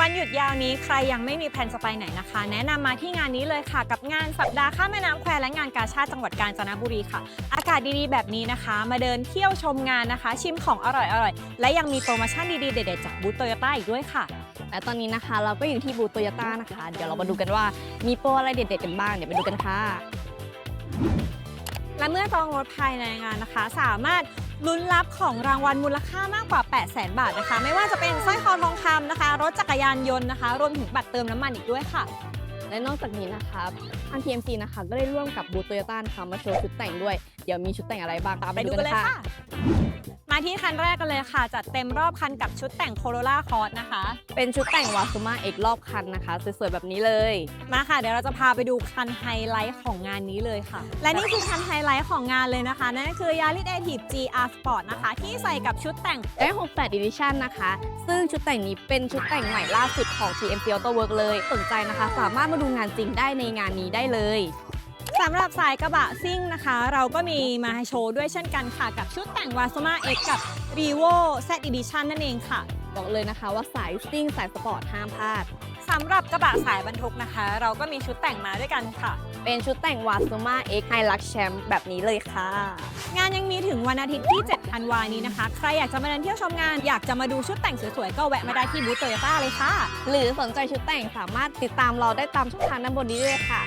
วันหยุดยาวนี้ใครยังไม่มีแผนจะไปไหนนะคะ แนะนำมาที่งานนี้เลยค่ะ กับงานสัปดาห์ข้ามแม่น้ำแควและงานกาชาติจังหวัดกาญจนบุรีค่ะ อากาศดีๆ แบบนี้นะคะ มาเดินเที่ยวชมงานนะคะ ชิมของอร่อยๆ และยังมีโปรโมชั่นดีๆ เด็ดๆ จากบูธโตโยต้าอีกด้วยค่ะ และตอนนี้นะคะ เราก็อยู่ที่บูธโตโยต้านะคะ เดี๋ยวเรามาดูกันว่ามีโปรอะไรเด็ดๆกันบ้างเดี๋ยวไปดูกันค่ะและเมื่อจองรถภายในงานนะคะ สามารถ ลุ้นรับของรางวัลมูลค่ามากกว่า 8 0 0 0 0 0บาทนะคะ ไม่ว่าจะเป็นสร้อยคอทองคำนะคะ รถจักรยานยนต์นะคะ รวมถึงบัตรเติมน้ำมันอีกด้วยค่ะ และนอกจากนี้นะคะทาง TMC นะคะ ก็ได้ร่วมกับบูธโตโยต้านะคะมาโชว์ชุดแต่งด้วย เดี๋ยวมีชุดแต่งอะไรบ้างตามไปไปดูดูกักันนเลยค่ะค่ะ มาที่คันแรกกันเลยค่ะ จัดเต็มรอบคันกับชุดแต่งโคโรล่าคอร์สนะคะ เป็นชุดแต่งวาซูมาเอกรอบคันนะคะ สวยๆ แบบนี้เลย มาค่ะ เดี๋ยวเราจะพาไปดูคันไฮไลท์ของงานนี้เลยค่ะ และนี่คือคันไฮไลท์ของงานเลยนะคะ นั่นก็คือยาริ d เอทีฟ GR Sport นะคะ ที่ใส่กับชุดแต่งได้68 Edition นะคะ ซึ่งชุดแต่งนี้เป็นชุดแต่งใหม่ล่าสุดของ TMC Auto Work เลย สนใจนะคะ สามารถมาดูงานจริงได้ในงานนี้ได้เลย สำหรับสายกระบะซิ่งนะคะ เราก็มีมาให้โชว์ด้วยเช่นกันค่ะ กับชุดแต่ง w a s u m a X กับ r e v o Z Edition นั่นเองค่ะ บอกเลยนะคะว่าสายซิ่งสายสปอร์ตห้ามพลาดสำหรับกระบะสายบรรทุกนะคะ เราก็มีชุดแต่งมาด้วยกันค่ะ เป็นชุดแต่งวาซูมา X Hilux Champ แบบนี้เลยค่ะ งานยังมีถึงวันอาทิตย์ที่ 7 ธันวานี้นะคะ ใครอยากจะมาเดินเที่ยวชมงาน อยากจะมาดูชุดแต่งสวยๆ ก็แวะมาได้ที่บูธโตโยต้าเลยค่ะ หรือสนใจชุดแต่งสามารถติดตามเราได้ตามช่องทางด้านบนนี้ด้วยค่ะ